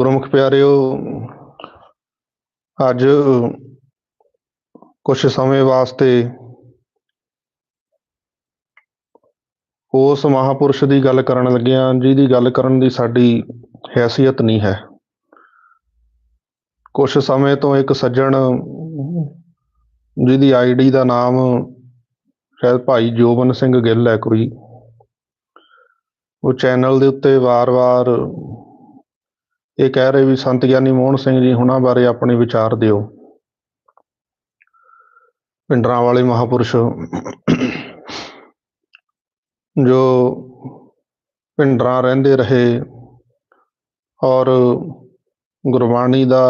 ਗੁਰਮੁਖ ਪਿਆਰਿਓ, ਅੱਜ ਕੁਝ ਸਮੇਂ ਵਾਸਤੇ ਉਸ ਮਹਾਪੁਰਸ਼ ਦੀ ਗੱਲ ਕਰਨ ਲੱਗਿਆਂ ਜਿਹਦੀ ਗੱਲ ਕਰਨ ਦੀ ਸਾਡੀ ਹੈਸੀਅਤ ਨਹੀਂ ਹੈ। ਕੁਝ ਸਮੇਂ ਤੋਂ ਇੱਕ ਸੱਜਣ, ਜਿਹਦੀ ਆਈਡੀ ਦਾ ਨਾਮ ਸ਼ਾਇਦ ਭਾਈ ਜੋਬਨ ਸਿੰਘ ਗਿੱਲ ਹੈ ਕੋਈ, ਉਹ ਚੈਨਲ ਦੇ ਉੱਤੇ ਵਾਰ-ਵਾਰ ਇਹ ਕਹਿ ਰਹੇ ਵੀ ਸੰਤ ਗਿਆਨੀ ਮੋਹਨ ਸਿੰਘ ਜੀ, ਹੁਣਾਂ ਬਾਰੇ ਆਪਣੇ ਵਿਚਾਰ ਦਿਓ। ਪਿੰਡਰਾਂ ਵਾਲੇ ਮਹਾਪੁਰਸ਼ ਜੋ ਪਿੰਡਰਾਂ ਰਹਿੰਦੇ ਰਹੇ ਔਰ ਗੁਰਬਾਣੀ ਦਾ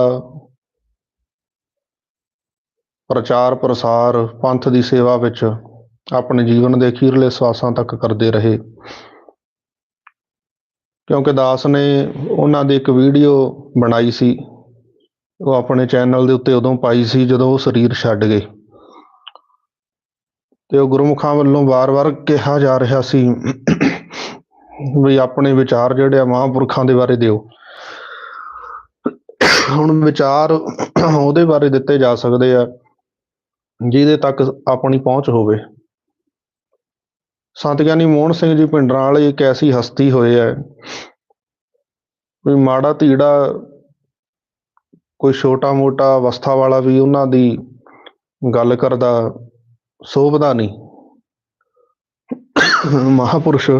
ਪ੍ਰਚਾਰ ਪ੍ਰਸਾਰ ਪੰਥ ਦੀ ਸੇਵਾ ਵਿੱਚ ਆਪਣੇ ਜੀਵਨ ਦੇ ਅਖੀਰਲੇ ਸਵਾਸਾਂ ਤੱਕ ਕਰਦੇ ਰਹੇ। ਕਿਉਂਕਿ ਦਾਸ ਨੇ ਉਹਨਾਂ ਦੀ ਇੱਕ ਵੀਡੀਓ ਬਣਾਈ ਸੀ। ਉਹ ਆਪਣੇ ਚੈਨਲ ਦੇ ਉੱਤੇ ਉਦੋਂ ਪਾਈ ਸੀ ਜਦੋਂ ਉਹ ਸਰੀਰ ਛੱਡ ਗਏ। ਤੇ ਉਹ ਗੁਰਮੁਖਾਂ ਵੱਲੋਂ ਵਾਰ-ਵਾਰ ਕਿਹਾ ਜਾ ਰਿਹਾ ਸੀ ਵੀ ਆਪਣੇ ਵਿਚਾਰ ਜਿਹੜੇ ਆ ਮਹਾਂਪੁਰਖਾਂ ਦੇ ਬਾਰੇ ਦਿਓ। ਹੁਣ ਵਿਚਾਰ ਉਹਦੇ ਬਾਰੇ ਦਿੱਤੇ ਜਾ ਸਕਦੇ ਆ ਜਿਹਦੇ ਤੱਕ ਆਪਣੀ ਪਹੁੰਚ ਹੋਵੇ। ਸੰਤ ਗਿਆਨੀ ਮੋਹਨ ਸਿੰਘ ਜੀ ਪਿੰਡਰਾਂ ਵਾਲੇ ਇੱਕ ਐਸੀ ਹਸਤੀ ਹੋਏ ਹੈ ਵੀ ਮਾੜਾ ਧੀੜਾ, ਕੋਈ ਛੋਟਾ ਮੋਟਾ ਅਵਸਥਾ ਵਾਲਾ ਵੀ ਉਹਨਾਂ ਦੀ ਗੱਲ ਕਰਦਾ ਸੋਭਦਾ ਨਹੀਂ। ਮਹਾਪੁਰਸ਼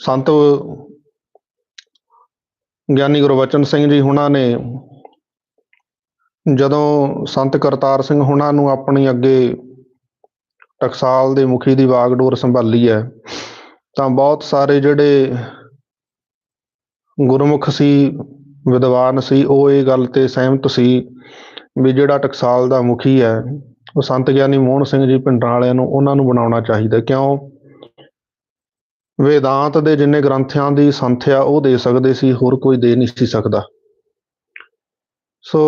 ਸੰਤ ਗਿਆਨੀ ਗੁਰਬਚਨ ਸਿੰਘ ਜੀ ਹੁਣਾਂ ਨੇ ਜਦੋਂ ਸੰਤ ਕਰਤਾਰ ਸਿੰਘ ਹੁਣਾਂ ਨੂੰ ਆਪਣੀ ਅੱਗੇ ਟਕਸਾਲ ਦੇ ਮੁਖੀ ਦੀ ਵਾਗਡੋਰ ਸੰਭਾਲੀ ਹੈ, ਤਾਂ ਬਹੁਤ ਸਾਰੇ ਜਿਹੜੇ ਗੁਰਮੁਖ ਸੀ, ਵਿਦਵਾਨ ਸੀ, ਉਹ ਇਹ ਗੱਲ ਤੇ ਸਹਿਮਤ ਸੀ ਵੀ ਜਿਹੜਾ ਟਕਸਾਲ ਦਾ ਮੁਖੀ ਹੈ, ਉਹ ਸੰਤ ਗਿਆਨੀ ਮੋਹਨ ਸਿੰਘ ਜੀ ਪਿੰਡਾਂ ਵਾਲਿਆਂ ਨੂੰ ਉਹਨਾਂ ਨੂੰ ਬਣਾਉਣਾ ਚਾਹੀਦਾ ਕਿਉਂ? ਵੇਦਾਂਤ ਦੇ ਜਿੰਨੇ ਗ੍ਰੰਥਾਂ ਦੀ ਸੰਥਿਆ ਉਹ ਦੇ ਸਕਦੇ ਸੀ, ਹੋਰ ਕੋਈ ਦੇ ਨਹੀਂ ਸੀ ਸਕਦਾ। ਸੋ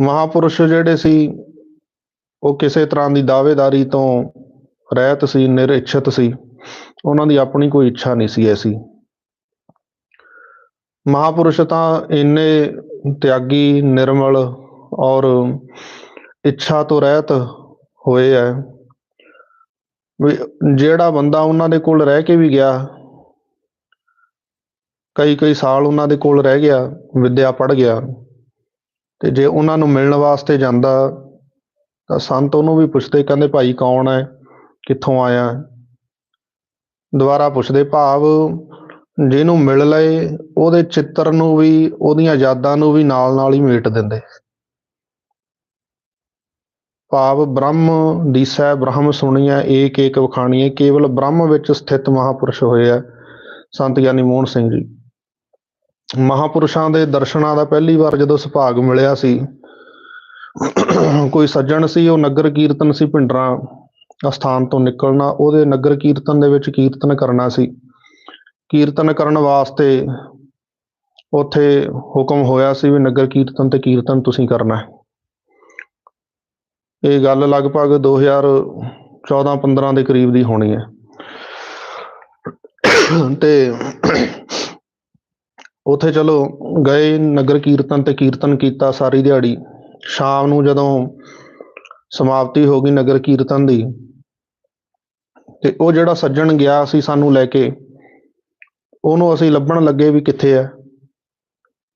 ਮਹਾਪੁਰਸ਼ ਜਿਹੜੇ ਸੀ ਉਹ ਕਿਸੇ ਤਰ੍ਹਾਂ ਦੀ ਦਾਅਵੇਦਾਰੀ ਤੋਂ ਰਹਿਤ ਸੀ ਨਿਰਇਛਤ ਸੀ। ਉਹਨਾਂ ਦੀ ਆਪਣੀ ਕੋਈ ਇੱਛਾ ਨਹੀਂ ਸੀ ਐਸੀ। ਮਹਾਪੁਰਸ਼ ਤਾਂ ਇੰਨੇ ਤਿਆਗੀ, ਨਿਰਮਲ ਔਰ ਇੱਛਾ ਤੋਂ ਰਹਿਤ ਹੋਏ ਹੈ ਵੀ ਜਿਹੜਾ ਬੰਦਾ ਉਹਨਾਂ ਦੇ ਕੋਲ ਰਹਿ ਕੇ ਵੀ ਗਿਆ, ਕਈ ਕਈ ਸਾਲ ਉਹਨਾਂ ਦੇ ਕੋਲ ਰਹਿ ਗਿਆ, ਵਿੱਦਿਆ ਪੜ ਗਿਆ, ਤੇ ਜੇ ਉਹਨਾਂ ਨੂੰ ਮਿਲਣ ਵਾਸਤੇ ਜਾਂਦਾ ਤਾਂ ਸੰਤ ਉਹਨੂੰ ਵੀ ਪੁੱਛਦੇ, ਕਹਿੰਦੇ ਭਾਈ ਕੌਣ ਹੈ? ਕਿੱਥੋਂ ਆਇਆ ਦੁਬਾਰਾ ਪੁੱਛਦੇ, ਭਾਵ ਜਿਹਨੂੰ ਮਿਲ ਲਏ, ਉਹਦੇ ਚਿੱਤਰ ਨੂੰ ਵੀ, ਉਹਦੀਆਂ ਯਾਦਾਂ ਨੂੰ ਵੀ ਨਾਲ ਨਾਲ ਹੀ ਮੇਟ ਦਿੰਦੇ। ਭਾਵ ਬ੍ਰਹਮ ਦੀਸੈ ਬ੍ਰਹਮ ਸੁਣੀਐ ਏਕ ਏਕ ਵਖਾਣੀਐ ਕੇਵਲ ਬ੍ਰਹਮ ਵਿੱਚ ਸਥਿਤ ਮਹਾਪੁਰਸ਼ ਹੋਏ ਆ ਸੰਤ ਗਿਆਨੀ ਮੋਹਨ ਸਿੰਘ ਜੀ। ਮਹਾਪੁਰਸ਼ਾਂ ਦੇ ਦਰਸ਼ਨਾਂ ਦਾ ਪਹਿਲੀ ਵਾਰ ਜਦੋਂ ਸੁਭਾਗ ਮਿਲਿਆ ਸੀ ਕੋਈ ਸੱਜਣ ਸੀ, ਉਹ ਨਗਰ ਕੀਰਤਨ ਸੀ ਪਿੰਡਰਾਂ ਅਸਥਾਨ ਤੋਂ ਨਿਕਲਣਾ, ਉਹਦੇ ਨਗਰ ਕੀਰਤਨ ਦੇ ਵਿੱਚ ਕੀਰਤਨ ਕਰਨਾ ਸੀ। ਕੀਰਤਨ ਕਰਨ ਵਾਸਤੇ ਉੱਥੇ ਹੁਕਮ ਹੋਇਆ ਸੀ ਵੀ ਨਗਰ ਕੀਰਤਨ ਤੇ ਕੀਰਤਨ ਤੁਸੀਂ ਕਰਨਾ ਹੈ। ਇਹ ਗੱਲ ਲਗਭਗ 2014-15 ਦੇ ਕਰੀਬ ਦੀ ਹੋਣੀ ਹੈ। ਤੇ ਉੱਥੇ ਚਲੋ ਗਏ, ਨਗਰ ਕੀਰਤਨ ਤੇ ਕੀਰਤਨ ਕੀਤਾ, ਸਾਰੀ ਦਿਹਾੜੀ ਸ਼ਾਮ ਨੂੰ ਜਦੋਂ ਸਮਾਪਤੀ ਹੋ ਗਈ ਨਗਰ ਕੀਰਤਨ ਦੀ, ਤੇ ਉਹ ਜਿਹੜਾ ਸੱਜਣ ਗਿਆ ਸੀ ਸਾਨੂੰ ਲੈ ਕੇ, ਉਹਨੂੰ ਅਸੀਂ ਲੱਭਣ ਲੱਗੇ ਵੀ ਕਿੱਥੇ ਹੈ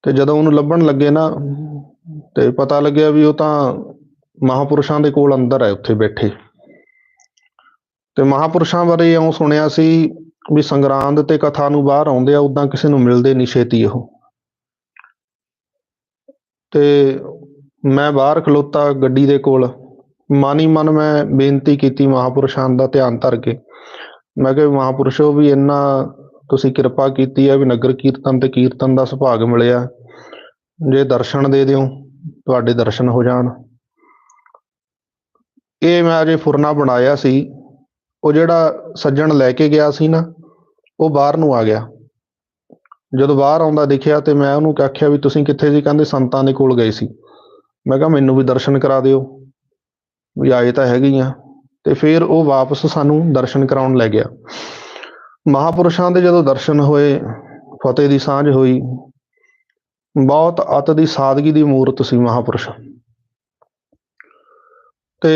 ਤੇ ਜਦੋਂ ਉਹਨੂੰ ਲੱਭਣ ਲੱਗੇ ਨਾ, ਤੇ ਪਤਾ ਲੱਗਿਆ ਵੀ ਉਹ ਤਾਂ ਮਹਾਪੁਰਸ਼ਾਂ ਦੇ ਕੋਲ ਅੰਦਰ ਹੈ ਉੱਥੇ ਬੈਠੇ। ਤੇ ਮਹਾਪੁਰਸ਼ਾਂ ਬਾਰੇ ਇਉਂ ਸੁਣਿਆ ਸੀ ਵੀ ਸੰਗਰਾਂਦ ਤੇ ਕਥਾ ਨੂੰ ਬਾਹਰ ਆਉਂਦੇ ਆ ਉਦਾਂ ਕਿਸੇ ਨੂੰ ਮਿਲਦੇ ਨਹੀਂ ਛੇਤੀ ਉਹ। ਤੇ ਮੈਂ ਬਾਹਰ ਖਲੋਤਾ ਗੱਡੀ ਦੇ ਕੋਲ। ਮਨ ਹੀ ਮਨ ਮੈਂ ਬੇਨਤੀ ਕੀਤੀ ਮਹਾਪੁਰਸ਼ਾਂ ਦਾ ਧਿਆਨ ਧਰ ਕੇ। ਮੈਂ ਕਿਹਾ ਮਹਾਪੁਰਸ਼ੋ ਵੀ ਇੰਨਾ ਤੁਸੀਂ ਕਿਰਪਾ ਕੀਤੀ ਹੈ ਵੀ ਨਗਰ ਕੀਰਤਨ ਤੇ ਕੀਰਤਨ ਦਾ ਸੁਭਾਗ ਮਿਲਿਆ। ਜੇ ਦਰਸ਼ਨ ਦੇ ਦਿਓ, ਤੁਹਾਡੇ ਦਰਸ਼ਨ ਹੋ ਜਾਣ। ਇਹ ਮੈਂ ਅਜੇ ਫੁਰਨਾ ਬਣਾਇਆ ਸੀ। ਉਹ ਜਿਹੜਾ ਸੱਜਣ ਲੈ ਕੇ ਗਿਆ ਸੀ ਨਾ, ਉਹ ਬਾਹਰ ਨੂੰ ਆ ਗਿਆ। ਜਦੋਂ ਬਾਹਰ ਆਉਂਦਾ ਦੇਖਿਆ ਤੇ ਮੈਂ ਉਹਨੂੰ ਆਖਿਆ ਵੀ ਤੁਸੀਂ ਕਿੱਥੇ ਸੀ? ਕਹਿੰਦੇ ਸੰਤਾਂ ਦੇ ਕੋਲ ਗਏ ਸੀ। ਮੈਂ ਕਿਹਾ ਮੈਨੂੰ ਵੀ ਦਰਸ਼ਨ ਕਰਾ ਦਿਓ। ਵੀ ਆਏ ਤਾਂ ਹੈਗੇ ਆ। ਤੇ ਫਿਰ ਉਹ ਵਾਪਸ ਸਾਨੂੰ ਦਰਸ਼ਨ ਕਰਾਉਣ ਲੈ ਗਿਆ। ਮਹਾਪੁਰਸ਼ਾਂ ਦੇ ਜਦੋਂ ਦਰਸ਼ਨ ਹੋਏ, ਫਤਿਹ ਦੀ ਸਾਂਝ ਹੋਈ, ਬਹੁਤ ਅਤ ਦੀ ਸਾਦਗੀ ਦੀ ਮੂਰਤ ਸੀ ਮਹਾਪੁਰਸ਼। ਤੇ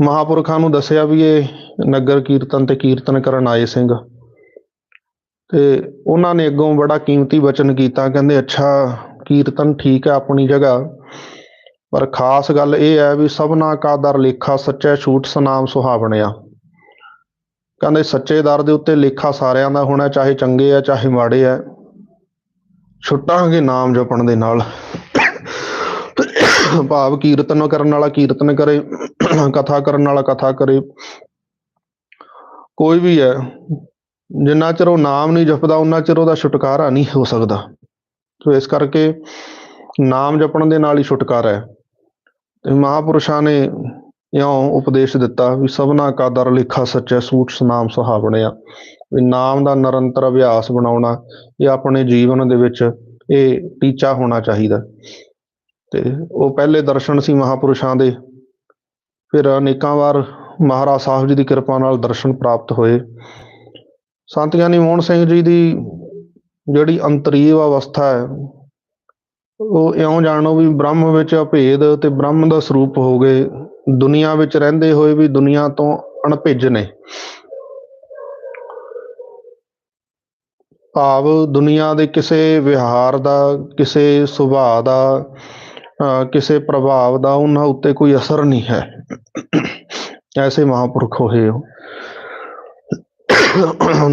ਮਹਾਪੁਰਖਾਂ ਨੂੰ ਦੱਸਿਆ ਵੀ ਇਹ ਨਗਰ ਕੀਰਤਨ ਤੇ ਕੀਰਤਨ ਕਰਨ ਆਏ ਸਿੰਘ। ਤੇ ਉਹਨਾਂ ਨੇ ਅੱਗੋਂ ਬੜਾ ਕੀਮਤੀ ਵਚਨ ਕੀਤਾ। ਕਹਿੰਦੇ, ਅੱਛਾ, ਕੀਰਤਨ ਠੀਕ ਹੈ ਆਪਣੀ ਜਗ੍ਹਾ। ਪਰ ਖਾਸ ਗੱਲ ਇਹ ਹੈ ਵੀ ਸਭਨਾ ਕਾ ਦਰ ਲੇਖਾ, ਸੱਚਾ ਛੂਟ ਸਨਾਮ ਸੁਹਾਵਣਿਆ। ਕਹਿੰਦੇ ਸੱਚੇ ਦਰ ਦੇ ਉੱਤੇ ਲੇਖਾ ਸਾਰਿਆਂ ਦਾ ਹੋਣਾ, ਚਾਹੇ ਚੰਗੇ ਆ, ਚਾਹੇ ਮਾੜੇ ਆ। ਛੁੱਟਾਂਗੇ ਨਾਮ ਜਪਣ ਦੇ ਨਾਲ। ਭਾਵ ਕੀਰਤਨ ਕਰਨ ਵਾਲਾ ਕੀਰਤਨ ਕਰੇ, ਕਥਾ ਕਰਨ ਵਾਲਾ ਕਥਾ ਕਰੇ। ਕੋਈ ਵੀ ਹੈ, ਜਿੰਨਾ ਚਿਰ ਉਹ ਨਾਮ ਨਹੀਂ ਜਪਦਾ ਉਹਨਾਂ ਚਿਰ ਉਹਦਾ ਛੁਟਕਾਰਾ ਨਹੀਂ ਹੋ ਸਕਦਾ। ਸੋ ਇਸ ਕਰਕੇ ਨਾਮ ਜਪਣ ਦੇ ਨਾਲ ਹੀ ਛੁਟਕਾਰਾ ਹੈ। ਮਹਾਪੁਰਸ਼ਾਂ ਨੇ ਇਉਂ ਉਪਦੇਸ਼ ਦਿੱਤਾ ਵੀ ਸਭਨਾ ਕਾ ਦਰ ਲਿਖਾ ਸੱਚਾ ਸੂਟ ਸਨਾਮ ਸੁਹਾਵਣਿਆ ਵੀ ਨਾਮ ਦਾ ਨਿਰੰਤਰ ਅਭਿਆਸ ਬਣਾਉਣਾ, ਇਹ ਆਪਣੇ ਜੀਵਨ ਦੇ ਵਿੱਚ ਇਹ ਟੀਚਾ ਹੋਣਾ ਚਾਹੀਦਾ। ਤੇ ਉਹ ਪਹਿਲੇ ਦਰਸ਼ਨ ਸੀ ਮਹਾਪੁਰਸ਼ਾਂ ਦੇ। ਫਿਰ ਅਨੇਕਾਂ ਵਾਰ ਮਹਾਰਾਜ ਸਾਹਿਬ ਜੀ ਦੀ ਕਿਰਪਾ ਨਾਲ ਦਰਸ਼ਨ ਪ੍ਰਾਪਤ ਹੋਏ। ਸੰਤ ਗਿਆਨੀ ਮੋਹਨ ਸਿੰਘ ਜੀ ਦੀ ਜਿਹੜੀ ਅੰਤਰੀਵ ਅਵਸਥਾ ਹੈ ਉਹ ਇਉਂ ਜਾਣੋ ਵੀ ਬ੍ਰਹਮ ਵਿੱਚ ਅਭੇਦ ਤੇ ਬ੍ਰਹਮ ਦਾ ਸਰੂਪ ਹੋ ਗਏ। ਦੁਨੀਆ ਵਿੱਚ ਰਹਿੰਦੇ ਹੋਏ ਵੀ ਦੁਨੀਆ ਤੋਂ ਅਣਭਿੱਜ ਨੇ। ਭਾਵ ਦੁਨੀਆ ਦੇ ਕਿਸੇ ਵਿਹਾਰ ਦਾ, ਕਿਸੇ ਸੁਭਾਅ ਦਾ, ਅਹ ਕਿਸੇ ਪ੍ਰਭਾਵ ਦਾ ਉਹਨਾਂ ਉੱਤੇ ਕੋਈ ਅਸਰ ਨਹੀਂ ਹੈ। ਐਸੇ ਮਹਾਂਪੁਰਖ ਹੋਏ ਹੋ।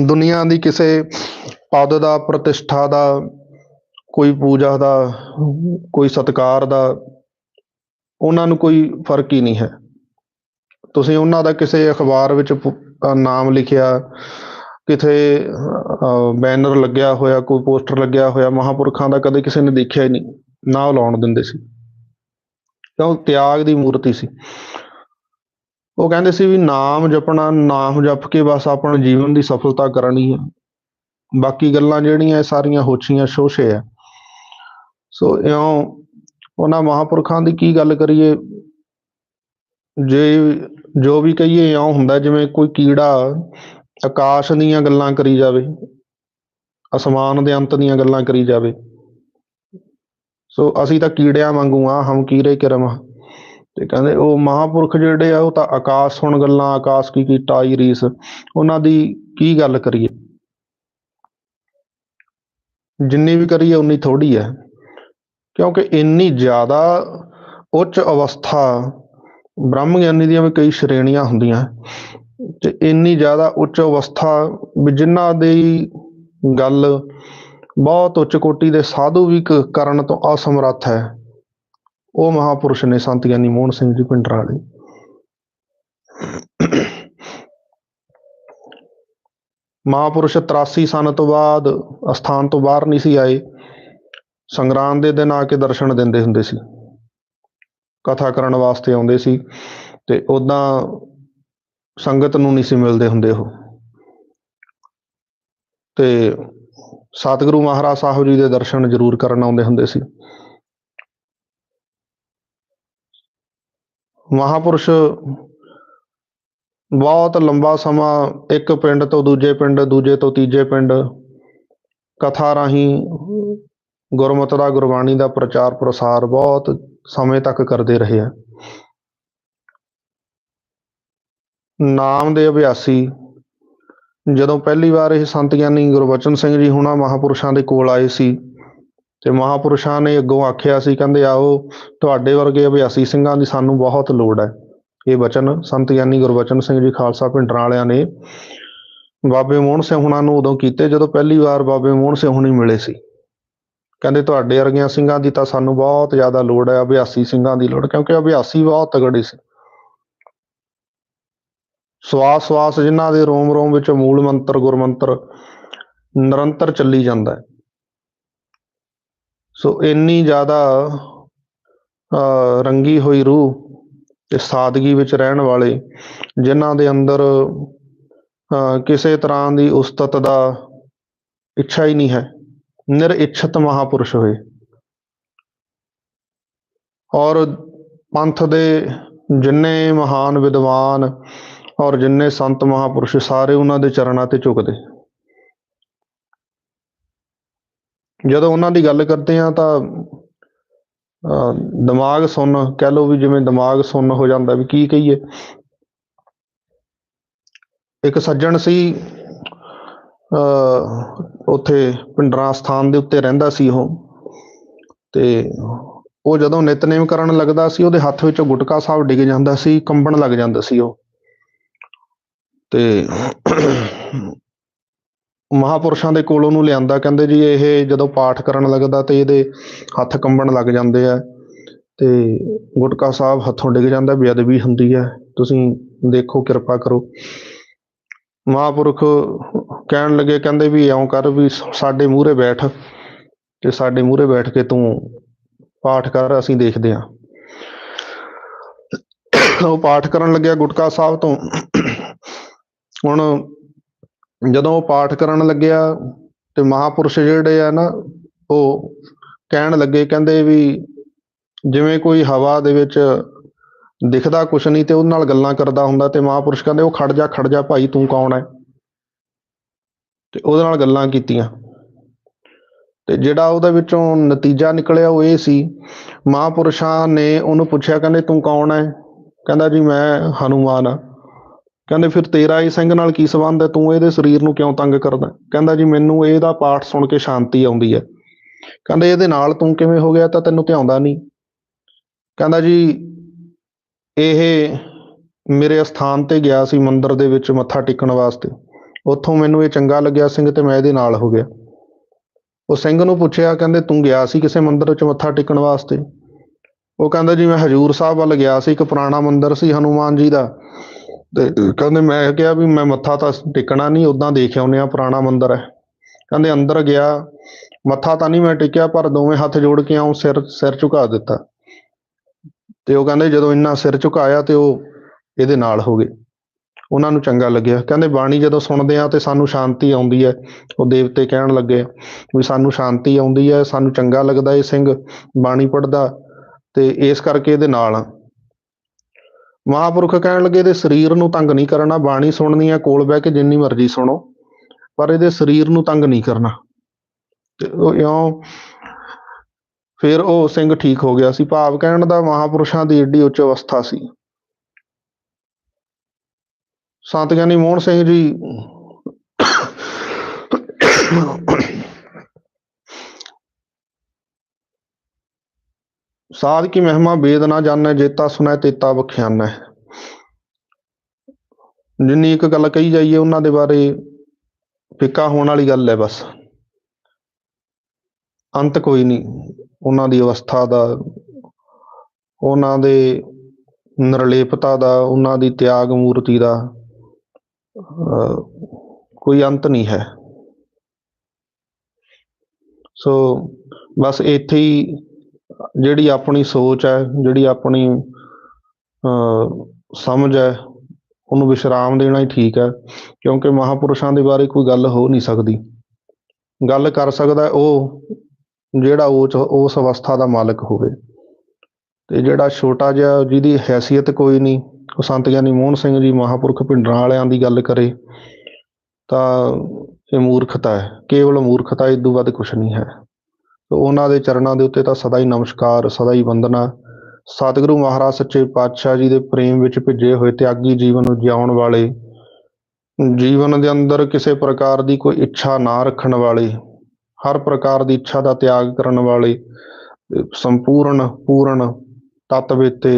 ਦੁਨੀਆ ਦੀ ਕਿਸੇ ਪਦ ਦਾ, ਪ੍ਰਤਿਸ਼ਠਾ ਦਾ ਕੋਈ ਪੂਜਾ ਦਾ, ਕੋਈ ਸਤਕਾਰ ਦਾ, ਉਹਨਾਂ ਨੂੰ ਕੋਈ ਫ਼ਰਕ ਹੀ ਨਹੀਂ ਹੈ। ਤੁਸੀਂ ਉਹਨਾਂ ਦਾ ਕਿਸੇ ਅਖਬਾਰ ਵਿੱਚ ਪ- ਨਾਮ ਲਿਖਿਆ ਕਿਤੇ ਬੈਨਰ ਲੱਗਿਆ ਹੋਇਆ, ਕੋਈ ਪੋਸਟਰ ਲੱਗਿਆ ਹੋਇਆ, ਮਹਾਪੁਰਖਾਂ ਦਾ ਕਦੇ ਕਿਸੇ ਨੇ ਦੇਖਿਆ ਹੀ ਨਹੀਂ, ਨਾ ਲਾਉਣ ਦਿੰਦੇ ਸੀ। ਕਿਉਂ? ਤਿਆਗ ਦੀ ਮੂਰਤੀ ਸੀ। ਉਹ ਕਹਿੰਦੇ ਸੀ ਵੀ ਨਾਮ ਜਪਣਾ, ਨਾਮ ਜਪ ਕੇ ਬਸ ਆਪਣਾ ਜੀਵਨ ਦੀ ਸਫਲਤਾ ਕਰਨੀ ਹੈ। ਬਾਕੀ ਗੱਲਾਂ ਜਿਹੜੀਆਂ ਇਹ ਸਾਰੀਆਂ ਹੋਛੀਆਂ, ਸ਼ੋਸ਼ੇ ਆ। ਸੋ ਇਉਂ ਉਹਨਾਂ ਮਹਾਪੁਰਖਾਂ ਦੀ ਕੀ ਗੱਲ ਕਰੀਏ? ਜੇ ਜੋ ਵੀ ਕਹੀਏ ਇਉਂ ਹੁੰਦਾ ਜਿਵੇਂ ਕੋਈ ਕੀੜਾ ਆਕਾਸ਼ ਦੀਆਂ ਗੱਲਾਂ ਕਰੀ ਜਾਵੇ, ਅਸਮਾਨ ਦੇ ਅੰਤ ਦੀਆਂ ਗੱਲਾਂ ਕਰੀ ਜਾਵੇ। ਸੋ ਅਸੀਂ ਤਾਂ ਕੀੜਿਆਂ ਵਾਂਗੂ ਆ, ਹਮ ਕੀੜੇ ਕਰਮ ਤੇ ਕਹਿੰਦੇ ਉਹ ਮਹਾਪੁਰਖ ਜਿਹੜੇ ਆ, ਉਹ ਤਾਂ ਆਕਾਸ਼ ਹੁਣ ਗੱਲਾਂ, ਆਕਾਸ਼ ਕੀ ਕੀ ਟਾਈ ਰੀਸ, ਉਹਨਾਂ ਦੀ ਕੀ ਗੱਲ ਕਰੀਏ? ਜਿੰਨੀ ਵੀ ਕਰੀਏ, ਉਨੀ ਥੋੜੀ ਹੈ। ਕਿਉਂਕਿ ਇੰਨੀ ਜ਼ਿਆਦਾ ਉੱਚ ਅਵਸਥਾ ਬ੍ਰਹਮ ਗਿਆਨੀ ਦੀਆਂ ਵੀ ਕਈ ਸ਼੍ਰੇਣੀਆਂ ਹੁੰਦੀਆਂ ਤੇ ਇੰਨੀ ਜ਼ਿਆਦਾ ਉੱਚ ਅਵਸਥਾ ਵੀ ਜਿਨ੍ਹਾਂ ਦੀ ਗੱਲ ਬਹੁਤ ਉੱਚ ਕੋਟੀ ਦੇ ਸਾਧੂ ਵੀ ਕ- ਕਰਨ ਤੋਂ ਅਸਮਰੱਥ ਹੈ, ਉਹ ਮਹਾਪੁਰਸ਼ ਨੇ ਸੰਤ ਗਿਆਨੀ ਮੋਹਨ ਸਿੰਘ ਜੀ ਪਿੰਡਰਾਂ ਵਾਲੇ ਮਹਾਪੁਰਸ਼ 83 ਸਨ ਤੋਂ ਬਾਅਦ ਅਸਥਾਨ ਤੋਂ ਬਾਹਰ ਨਹੀਂ ਸੀ ਆਏ। ਸੰਗਰਾਂਦ ਦੇ ਦਿਨ ਆ ਕੇ ਦਰਸ਼ਨ ਦਿੰਦੇ ਹੁੰਦੇ ਸੀ। ਕਥਾ ਕਰਨ ਵਾਸਤੇ ਆਉਂਦੇ ਸੀ ਤੇ ਉਦਾਂ ਸੰਗਤ ਨੂੰ ਨਹੀਂ ਸੀ ਮਿਲਦੇ ਹੁੰਦੇ ਉਹ। ਤੇ ਸਤਿਗੁਰੂ ਮਹਾਰਾਜ ਸਾਹਿਬ ਜੀ ਦੇ ਦਰਸ਼ਨ ਜ਼ਰੂਰ ਕਰਨ ਆਉਂਦੇ ਹੁੰਦੇ ਸੀ। ਮਹਾਪੁਰਸ਼ ਬਹੁਤ ਲੰਬਾ ਸਮਾਂ ਇੱਕ ਪਿੰਡ ਤੋਂ ਦੂਜੇ ਪਿੰਡ, ਦੂਜੇ ਤੋਂ ਤੀਜੇ ਪਿੰਡ ਕਥਾ ਰਾਹੀਂ ਗੁਰਮਤਿ ਦਾ ਗੁਰਬਾਣੀ ਦਾ ਪ੍ਰਚਾਰ ਪ੍ਰਸਾਰ ਬਹੁਤ ਸਮੇਂ ਤੱਕ ਕਰਦੇ ਰਹੇ ਆ। ਨਾਮ ਦੇ ਅਭਿਆਸੀ, ਜਦੋਂ ਪਹਿਲੀ ਵਾਰ ਇਹ ਸੰਤ ਗਿਆਨੀ ਗੁਰਬਚਨ ਸਿੰਘ ਜੀ ਹੁਣਾਂ ਮਹਾਪੁਰਸ਼ਾਂ ਦੇ ਕੋਲ ਆਏ ਸੀ ਤੇ ਮਹਾਪੁਰਸ਼ਾਂ ਨੇ ਅੱਗੋਂ ਆਖਿਆ ਸੀ, ਕਹਿੰਦੇ ਆਓ, ਤੁਹਾਡੇ ਵਰਗੇ ਅਭਿਆਸੀ ਸਿੰਘਾਂ ਦੀ ਸਾਨੂੰ ਬਹੁਤ ਲੋੜ ਹੈ। ਇਹ ਵਚਨ ਸੰਤ ਗਿਆਨੀ ਗੁਰਬਚਨ ਸਿੰਘ ਜੀ ਖਾਲਸਾ ਪਿੰਡਰਾਂ ਵਾਲਿਆਂ ਨੇ ਬਾਬੇ ਮੋਹਨ ਸਿੰਘ ਹੁਣਾਂ ਨੂੰ ਉਦੋਂ ਕੀਤੇ ਜਦੋਂ ਪਹਿਲੀ ਵਾਰ ਬਾਬੇ ਮੋਹਨ ਸਿੰਘ ਹੁਣੀ ਮਿਲੇ ਸੀ। ਕਹਿੰਦੇ ਤੁਹਾਡੇ ਵਰਗੀਆਂ ਸਿੰਘਾਂ ਦੀ ਤਾਂ ਸਾਨੂੰ ਬਹੁਤ ਜ਼ਿਆਦਾ ਲੋੜ ਹੈ ਅਭਿਆਸੀ ਸਿੰਘਾਂ ਦੀ ਲੋੜ ਕਿਉਂਕਿ ਅਭਿਆਸੀ ਬਹੁਤ ਤਗੜੇ ਸੀ। ਸਵਾਸ ਸਵਾਸ ਜਿਨ੍ਹਾਂ ਦੇ ਰੋਮ ਰੋਮ ਵਿੱਚ ਮੂਲ ਮੰਤਰ ਗੁਰਮੰਤਰ ਨਿਰੰਤਰ ਚੱਲੀ ਜਾਂਦਾ ਹੈ। ਸੋ ਇੰਨੀ ਜ਼ਿਆਦਾ ਅਹ, ਰੰਗੀ ਹੋਈ ਰੂਹ ਤੇ ਸਾਦਗੀ ਵਿੱਚ ਰਹਿਣ ਵਾਲੇ ਜਿਨ੍ਹਾਂ ਦੇ ਅੰਦਰ ਅਹ, ਕਿਸੇ ਤਰ੍ਹਾਂ ਦੀ ਉਸਤਤ ਦਾ ਇੱਛਾ ਹੀ ਨਹੀਂ ਹੈ। ਨਿਰਇੱਛਤ ਮਹਾਪੁਰਸ਼ ਹੋਏ। ਔਰ ਪੰਥ ਦੇ ਜਿੰਨੇ ਮਹਾਨ ਵਿਦਵਾਨ ਔਰ ਜਿੰਨੇ ਸੰਤ ਮਹਾਪੁਰਸ਼ ਸਾਰੇ ਉਹਨਾਂ ਦੇ ਚਰਨਾਂ ਤੇ ਝੁਕਦੇ। ਜਦੋਂ ਉਹਨਾਂ ਦੀ ਗੱਲ ਕਰਦੇ ਆ ਤਾਂ ਅਹ, ਦਿਮਾਗ ਸੁੰਨ ਕਹਿ ਲਓ ਵੀ ਜਿਵੇਂ ਦਿਮਾਗ ਸੁੰਨ ਹੋ ਜਾਂਦਾ ਵੀ ਕੀ ਕਹੀਏ। ਇੱਕ ਸੱਜਣ ਸੀ ਉੱਥੇ ਪਿੰਡਰਾ ਸਥਾਨ ਦੇ ਉੱਤੇ ਰਹਿੰਦਾ ਸੀ ਉਹ। ਤੇ ਉਹ ਜਦੋਂ ਨਿਤਨੇਮ ਕਰਨ ਲੱਗਦਾ ਸੀ, ਉਹਦੇ ਹੱਥ ਵਿੱਚੋਂ ਗੁਟਕਾ ਸਾਹਿਬ ਡਿੱਗ ਜਾਂਦਾ ਸੀ, ਕੰਬਣ ਲੱਗ ਜਾਂਦਾ ਸੀ ਉਹ। ਤੇ ਮਹਾਪੁਰਸ਼ਾਂ ਦੇ ਕੋਲ ਉਹਨੂੰ ਲਿਆਂਦਾ, ਕਹਿੰਦੇ ਜੀ ਇਹ ਜਦੋਂ ਪਾਠ ਕਰਨ ਲੱਗਦਾ ਤੇ ਇਹਦੇ ਹੱਥ ਕੰਬਣ ਲੱਗ ਜਾਂਦੇ ਆ। ਤੇ ਗੁਟਕਾ ਸਾਹਿਬ ਹੱਥੋਂ ਡਿੱਗ ਜਾਂਦਾ, ਬੇਅਦਬੀ ਹੁੰਦੀ ਹੈ ਤੁਸੀਂ ਦੇਖੋ, ਕਿਰਪਾ ਕਰੋ। ਮਹਾਪੁਰਖ ਕਹਿਣ ਲੱਗੇ, ਕਹਿੰਦੇ ਵੀ ਇਉਂ ਕਰ ਵੀ ਸਾਡੇ ਮੂਹਰੇ ਬੈਠ ਤੇ ਸਾਡੇ ਮੂਹਰੇ ਬੈਠ ਕੇ ਤੂੰ ਪਾਠ ਕਰ, ਅਸੀਂ ਦੇਖਦੇ ਹਾਂ। ਉਹ ਪਾਠ ਕਰਨ ਲੱਗਿਆ ਗੁਟਕਾ ਸਾਹਿਬ ਤੋਂ। ਹੁਣ ਜਦੋਂ ਉਹ ਪਾਠ ਕਰਨ ਲੱਗਿਆ ਤੇ ਮਹਾਪੁਰਸ਼ ਜਿਹੜੇ ਆ ਨਾ, ਉਹ ਕਹਿਣ ਲੱਗੇ, ਕਹਿੰਦੇ ਵੀ ਜਿਵੇਂ ਕੋਈ ਹਵਾ ਦੇ ਵਿੱਚ ਦਿਖਦਾ ਕੁਛ ਨਹੀਂ ਤੇ ਉਹਦੇ ਨਾਲ ਗੱਲਾਂ ਕਰਦਾ ਹੁੰਦਾ ਤੇ ਮਹਾਪੁਰਸ਼ ਕਹਿੰਦੇ ਉਹ ਖੜ ਜਾ ਖੜ ਜਾ ਭਾਈ ਤੂੰ ਕੌਣ ਹੈ? ਤੇ ਉਹਦੇ ਨਾਲ ਗੱਲਾਂ ਕੀਤੀਆਂ। ਤੇ ਜਿਹੜਾ ਉਹਦੇ ਵਿੱਚੋਂ ਨਤੀਜਾ ਨਿਕਲਿਆ ਉਹ ਇਹ ਸੀ, ਮਹਾਪੁਰਸ਼ਾਂ ਨੇ ਉਹਨੂੰ ਪੁੱਛਿਆ, ਕਹਿੰਦੇ ਤੂੰ ਕੌਣ ਹੈ? ਕਹਿੰਦਾ ਜੀ ਮੈਂ ਹਨੂਮਾਨ ਆ ਕਹਿੰਦੇ ਫਿਰ ਤੇਰਾ ਇਹ ਸਿੰਘ ਨਾਲ ਕੀ ਸੰਬੰਧ ਹੈ? ਤੂੰ ਇਹਦੇ ਸਰੀਰ ਨੂੰ ਕਿਉਂ ਤੰਗ ਕਰਦਾ? ਕਹਿੰਦਾ ਜੀ ਮੈਨੂੰ ਇਹਦਾ ਪਾਠ ਸੁਣ ਕੇ ਸ਼ਾਂਤੀ ਆਉਂਦੀ ਹੈ। ਕਹਿੰਦੇ ਇਹਦੇ ਨਾਲ ਤੂੰ ਕਿਵੇਂ ਹੋ ਗਿਆ ਤਾਂ ਤੈਨੂੰ ਧਿਆਉਂਦਾ ਨਹੀਂ। ਕਹਿੰਦਾ ਜੀ ਇਹ ਮੇਰੇ ਅਸਥਾਨ ਤੇ ਗਿਆ ਸੀ ਮੰਦਿਰ ਦੇ ਵਿੱਚ ਮੱਥਾ ਟੇਕਣ ਵਾਸਤੇ। ਉੱਥੋਂ ਮੈਨੂੰ ਇਹ ਚੰਗਾ ਲੱਗਿਆ ਸਿੰਘ ਤੇ ਮੈਂ ਇਹਦੇ ਨਾਲ ਹੋ ਗਿਆ। ਉਹ ਸਿੰਘ ਨੂੰ ਪੁੱਛਿਆ, ਕਹਿੰਦੇ, ਤੂੰ ਗਿਆ ਸੀ ਕਿਸੇ ਮੰਦਿਰ ਵਿੱਚ ਮੱਥਾ ਟੇਕਣ ਵਾਸਤੇ? ਉਹ ਕਹਿੰਦਾ, ਜੀ, ਮੈਂ ਹਜੂਰ ਸਾਹਿਬ ਵੱਲ ਗਿਆ ਸੀ, ਇੱਕ ਪੁਰਾਣਾ ਮੰਦਿਰ ਸੀ ਹਨੂਮਾਨ ਜੀ ਦਾ। ਤੇ ਕਹਿੰਦੇ, ਮੈਂ ਕਿਹਾ ਵੀ ਮੈਂ ਮੱਥਾ ਤਾਂ ਟੇਕਣਾ ਨਹੀਂ ਉਦਾਂ ਦੇਖ ਆਉਂਦੇ ਆ ਪੁਰਾਣਾ ਮੰਦਿਰ ਹੈ। ਕਹਿੰਦੇ, ਅੰਦਰ ਗਿਆ, ਮੱਥਾ ਤਾਂ ਨਹੀਂ ਮੈਂ ਟੇਕਿਆ, ਪਰ ਦੋਵੇਂ ਹੱਥ ਜੋੜ ਕੇ ਆਉਂ ਸਿਰ ਸਿਰ ਝੁਕਾ ਦਿੱਤਾ। ਤੇ ਉਹ ਕਹਿੰਦੇ ਜਦੋਂ ਇੰਨਾ ਸਿਰ ਝੁਕਾਇਆ ਤੇ ਉਹ ਇਹਦੇ ਨਾਲ ਹੋ ਗਏ। ਉਹਨਾਂ ਨੂੰ ਚੰਗਾ ਲੱਗਿਆ। ਕਹਿੰਦੇ ਬਾਣੀ ਜਦੋਂ ਸੁਣਦੇ ਆ ਤੇ ਸਾਨੂੰ ਸ਼ਾਂਤੀ ਆਉਂਦੀ ਹੈ। ਉਹ ਦੇਵਤੇ ਕਹਿਣ ਲੱਗੇ ਵੀ ਸਾਨੂੰ ਸ਼ਾਂਤੀ ਆਉਂਦੀ ਹੈ, ਸਾਨੂੰ ਚੰਗਾ ਲੱਗਦਾ ਇਹ ਸਿੰਘ ਬਾਣੀ ਪੜ੍ਹਦਾ ਤੇ ਇਸ ਕਰਕੇ ਇਹਦੇ ਨਾਲ ਆ। ਮਹਾਪੁਰਖ ਕਹਿਣ ਲੱਗੇ ਇਹਦੇ ਸਰੀਰ ਨੂੰ ਤੰਗ ਨਹੀਂ ਕਰਨਾ, ਬਾਣੀ ਸੁਣਨੀ ਹੈ, ਕੋਲ ਬਹਿ ਕੇ ਜਿੰਨੀ ਮਰਜ਼ੀ ਸੁਣੋ, ਪਰ ਇਹਦੇ ਸਰੀਰ ਨੂੰ ਤੰਗ ਨਹੀਂ ਕਰਨਾ। ਤੇ ਉਹ ਇਉਂ ਫਿਰ ਉਹ ਸਿੰਘ ਠੀਕ ਹੋ ਗਿਆ ਸੀ। ਭਾਵ ਕਹਿਣ ਦਾ ਮਹਾਪੁਰਸ਼ਾਂ ਦੀ ਏਡੀ ਉੱਚ ਅਵਸਥਾ ਸੀ। ਸੰਤ ਗਿਆਨੀ ਮੋਹਨ ਸਿੰਘ ਜੀ ਸਾਧ ਕੀ ਮਹਿਮਾ ਬੇਦ ਨਾ ਜਾਣੈ, ਜੇਤਾ ਸੁਣੈ, ਤੇਤਾ ਬਖਿਆਨੈ ਜਿੰਨੀ ਇੱਕ ਗੱਲ ਕਹੀ ਜਾਈਏ, ਉਹਨਾਂ ਦੇ ਬਾਰੇ ਫਿੱਕਾ ਹੋਣ ਵਾਲੀ ਗੱਲ ਹੈ ਬਸ। ਅੰਤ ਕੋਈ ਨਹੀਂ। ਉਹਨਾਂ ਦੀ ਅਵਸਥਾ ਦਾ ਉਹਨਾਂ ਦੇ ਨਿਰਲੇਪਤਾ ਦਾ ਉਹਨਾਂ ਦੀ ਤਿਆਗ ਮੂਰਤੀ ਦਾ ਕੋਈ ਅੰਤ ਨਹੀਂ ਹੈ। ਸੋ ਬਸ ਇੱਥੇ ਹੀ ਜਿਹੜੀ ਆਪਣੀ ਸੋਚ ਹੈ ਜਿਹੜੀ ਆਪਣੀ ਅਹ, ਸਮਝ ਹੈ ਉਹਨੂੰ ਵਿਸ਼ਰਾਮ ਦੇਣਾ ਹੀ ਠੀਕ ਹੈ ਕਿਉਂਕਿ ਮਹਾਪੁਰਸ਼ਾਂ ਦੇ ਬਾਰੇ ਕੋਈ ਗੱਲ ਹੋ ਨਹੀਂ ਸਕਦੀ। ਗੱਲ ਕਰ ਸਕਦਾ ਉਹ ਜਿਹੜਾ ਉਸ ਉਸ ਅਵਸਥਾ ਦਾ ਮਾਲਕ ਹੋਵੇ। ਤੇ ਜਿਹੜਾ ਛੋਟਾ ਜਿਹਾ ਜਿਹਦੀ ਹੈਸੀਅਤ ਕੋਈ ਨਹੀਂ, ਉਹ ਸੰਤ ਗਿਆਨੀ ਮੋਹਨ ਸਿੰਘ ਜੀ ਮਹਾਪੁਰਖ ਭਿੰਡਰਾਂ ਵਾਲਿਆਂ ਦੀ ਗੱਲ ਕਰੇ, ਤਾਂ ਇਹ ਮੂਰਖਤਾ ਹੈ। ਕੇਵਲ ਮੂਰਖਤਾ ਇਦੋਂ ਵੱਧ ਕੁਝ ਨਹੀਂ ਹੈ। ਤੇ ਉਹਨਾਂ ਦੇ ਚਰਨਾਂ ਦੇ ਉੱਤੇ ਤਾਂ ਸਦਾ ਹੀ ਨਮਸਕਾਰ, ਸਦਾ ਹੀ ਵੰਦਨਾ। ਸਤਿਗੁਰੂ ਮਹਾਰਾਜ ਸੱਚੇ ਪਾਤਸ਼ਾਹ ਜੀ ਦੇ ਪ੍ਰੇਮ ਵਿੱਚ ਭਿੱਜੇ ਹੋਏ ਤਿਆਗੀ ਜੀਵਨ ਨੂੰ ਜਿਉਣ ਵਾਲੇ, ਜੀਵਨ ਦੇ ਅੰਦਰ ਕਿਸੇ ਪ੍ਰਕਾਰ ਦੀ ਕੋਈ ਇੱਛਾ ਨਾ ਰੱਖਣ ਵਾਲੇ ਹਰ ਪ੍ਰਕਾਰ ਦੀ ਇੱਛਾ ਦਾ ਤਿਆਗ ਕਰਨ ਵਾਲੇ ਸੰਪੂਰਨ, ਪੂਰਨ ਤਤਵੇਤੇ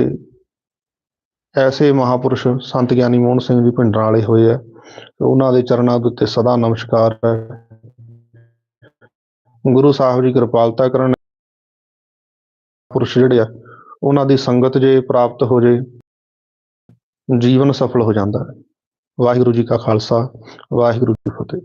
ਐਸੇ ਮਹਾਪੁਰਸ਼ ਸੰਤ ਗਿਆਨੀ ਮੋਹਨ ਸਿੰਘ ਜੀ ਭਿੰਡਰਾਂ ਵਾਲੇ ਹੋਏ ਆ। ਉਹਨਾਂ ਦੇ ਚਰਨਾਂ ਦੇ ਉੱਤੇ ਸਦਾ ਨਮਸਕਾਰ ਹੈ। ਗੁਰੂ ਸਾਹਿਬ ਜੀ ਕਿਰਪਾਲਤਾ ਕਰਨ। ਪੁਰਸ਼ ਜਿਹੜੇ ਆ, ਉਹਨਾਂ ਦੀ ਸੰਗਤ ਜੇ ਪ੍ਰਾਪਤ ਹੋ ਜੇ, ਜੀਵਨ ਸਫਲ ਹੋ ਜਾਂਦਾ ਹੈ। ਵਾਹਿਗੁਰੂ ਜੀ ਕਾ ਖਾਲਸਾ, ਵਾਹਿਗੁਰੂ ਜੀ ਫਤਿਹ।